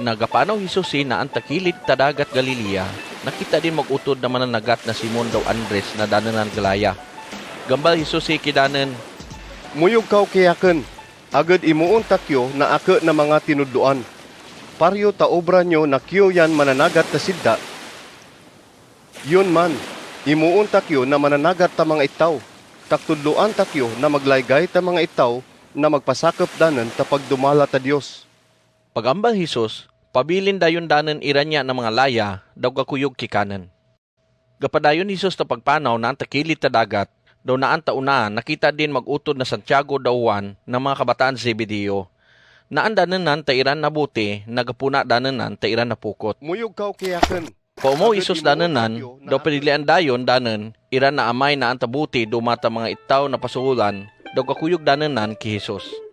Nagapanaw Hesus na ang takilid tadagat Galilea, nakita din magutod na mananagat na Simon daw Andres na dananan galaya. Gambal Hesus kidanan, Muyog kaw kiyaken. Agad imuon takyo na ako na mga tinudluan. Paryo ta obra nyo na kyo yan mananagat ta sidda. Yun man, imuon takyo na mananagat ta mga itaw. Taktudluan takyo na maglaygay ta mga itaw na magpasakop danan ta pagdumala ta Dios. Pagambal Hesus, pabilin dayon danan iranya ng mga laya, daw kakuyog kikanan. Gapadayon Hesus na pagpanaw na ang takilid tadagat, daw na ang taunaan nakita din magutod na Santiago daw Juan ng mga kabataan Zebedeo. Naan dananan ta iran na buti, nagapuna dananan ta iran na pukot. Muyog kaw kiyaken. Paumo Agad Isus na daw pinilian dayon danan, iran na amay na ang tabuti dumata mga itaw na pasuhulan, daw kakuyog dananan ki Hesus.